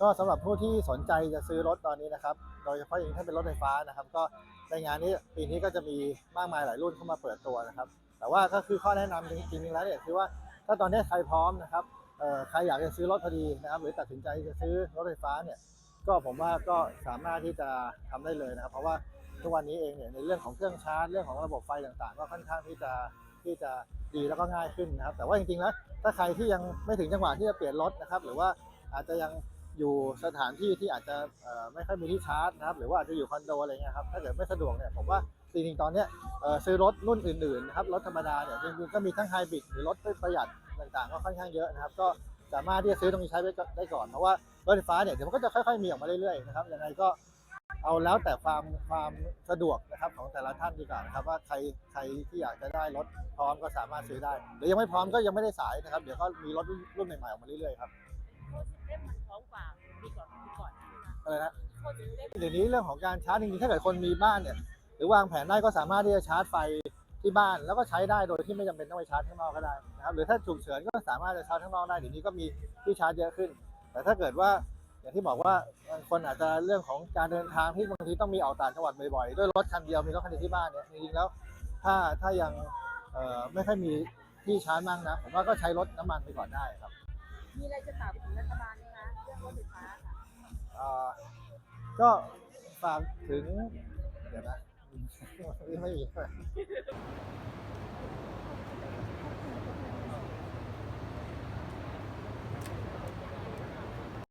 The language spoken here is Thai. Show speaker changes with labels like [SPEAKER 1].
[SPEAKER 1] ก็สำหรับผู้ที่สนใจจะซื้อรถตอนนี้นะครับ โดยเฉพาะอย่างถ้าเป็นรถไฟฟ้านะครับ ก็ในงานนี้ปีนี้ก็จะมีมากมายหลายรุ่นเข้ามาเปิดตัวนะครับ แต่ว่าก็คือข้อแนะนำจริงๆแล้วเนี่ยคือว่าถ้าตอนนี้ใครพร้อมนะครับใครอยากจะซื้อรถพอดีนะครับ หรือตัดสินใจจะซื้อรถไฟฟ้าเนี่ย ก็ผมว่าก็สามารถที่จะทำได้เลยนะครับ เพราะว่าทุกวันนี้เองเนี่ยในเรื่องของเครื่องชาร์จเรื่องของระบบไฟต่างๆ ก็ค่อนข้างที่จะที่จะดีแล้วก็ง่ายขึ้นนะครับ แต่ว่าจริงๆแล้วถ้าใครที่ยังไม่ถึงจังหวะที่จะเปลี่ยนรถนะครับ หรือว่าอาจจะยัง อยู่สถานที่ที่อาจจะไม่ค่อยมีที่ชาร์จนะครับ หรือว่าอาจจะอยู่คอนโดอะไรเงี้ยครับ ถ้าเกิดไม่สะดวกเนี่ยผมว่าจริงๆตอนเนี้ยซื้อรถรุ่นอื่นๆนะครับ รถธรรมดาเนี่ยจริงๆก็มีทั้งไฮบริดหรือรถประหยัดต่างๆ ก็ค่อนข้างเยอะนะครับ ก็สามารถที่จะซื้อตรงนี้ใช้ได้ก่อน เพราะว่ารถไฟฟ้าเนี่ยเดี๋ยวมันก็จะค่อยๆมีออกมาเรื่อยๆนะครับ ยังไงก็เอาแล้วแต่ความความสะดวกนะครับของแต่ละท่านดีกว่านะครับ ว่าใครใครที่อยากจะได้รถพร้อมก็สามารถซื้อได้หรือยังไม่พร้อมก็ยังไม่ได้สายนะครับ เดี๋ยวก็มีรถรุ่นใหม่ๆออกมาเรื่อยๆครับ
[SPEAKER 2] อะ
[SPEAKER 1] ไรนะ
[SPEAKER 2] เดี๋
[SPEAKER 1] ยวนี้เรื่องของการชาร์จจริงๆถ้าเกิดคนมีบ้านเนี่ย หรือวางแผนได้ก็สามารถที่จะชาร์จไฟที่บ้านแล้วก็ใช้ได้โดยที่ไม่จำเป็นต้องไปชาร์จข้างนอกก็ได้นะครับหรือถ้าฉุกเฉินก็สามารถจะชาร์จข้างนอกได้เดี๋ยวนี้ก็มีที่ชาร์จเยอะขึ้น แต่ถ้าเกิดว่าอย่างที่บอกว่าบางคนอาจจะเรื่องของการเดินทางที่บางทีต้องมีออกต่างจังหวัดบ่อยๆด้วยรถคันเดียวมีรถคันเดียวที่บ้านเนี่ยจริงๆแล้วถ้าถ้ายังไม่ค่อยมีที่ชาร์จมากนะผมว่าก็ใช้รถน้ำมันไปก่อนได้ครับ
[SPEAKER 2] มีอะไรจะฝากถึงรัฐบาลไหมคะเรื่องรถไฟฟ้าค่ะ
[SPEAKER 1] ก็ฝากถึง เดี๋ยวนะ ไม่มี